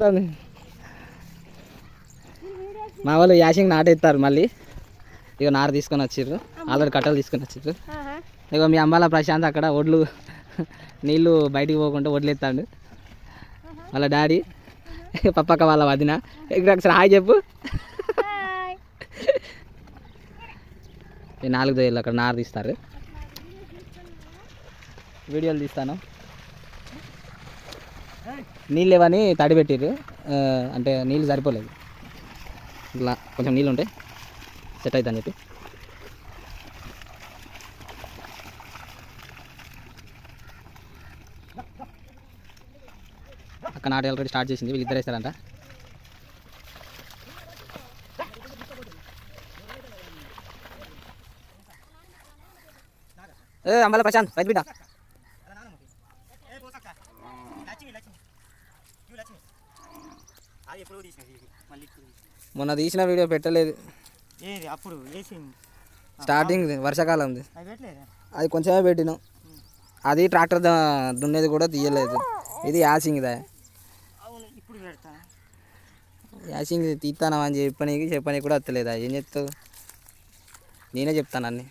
దాన్ని. మా వాళ్ళు యాసింగ్ నాటేస్తారు మళ్ళీ. ఇక నార తీసుకొని వచ్చిర్రు. ఆల్రెడీ కట్టలు తీసుకొని వచ్చిర్రు. ఇక మీ అమ్మాల ప్రశాంత్ అక్కడ ఒడ్లు నీళ్ళు బయటికి పోకుండా వడ్లు ఎత్తాడు. వాళ్ళ డాడీ పప్పక్క వాళ్ళ వదిన. ఇక్కడ ఒకసారి హాయ్ చెప్పు. నాలుగు దొయ్యలు అక్కడ నార తీస్తారు. వీడియోలు తీస్తాను. నీళ్ళు లేవని తడి పెట్టిర్రు. అంటే నీళ్ళు సరిపోలేదు. ఇట్లా కొంచెం నీళ్ళు ఉంటే సెట్ అవుతుందని చెప్పి. అక్కడ నాటి ఆల్రెడీ స్టార్ట్ చేసింది. వీళ్ళిద్దరు వేస్తారంట. ఏ అంబాల ప్రశాంత్ రైతు బిడ్డ. అది ఎప్పుడు తీసినది ఇది మళ్ళీ ఇప్పుడు తీసినది. మొన్న తీసిన వీడియో పెట్టలేదు. ఏది? అప్పుడు వేసింది. స్టార్టింగ్ వర్షాకాలంది. అది కొంచెమే పెట్టినాం. అది ట్రాక్టర్ దున్నేది కూడా తీయలేదు. ఇది యాసింగ్దా అవును ఇప్పుడు పెడతా. యాసింగ్ తీస్తాను అని చెప్పనీకి చెప్పనీకి కూడా వస్తలేదా? ఏం చెప్తావు నేనే చెప్తాను అన్నీ.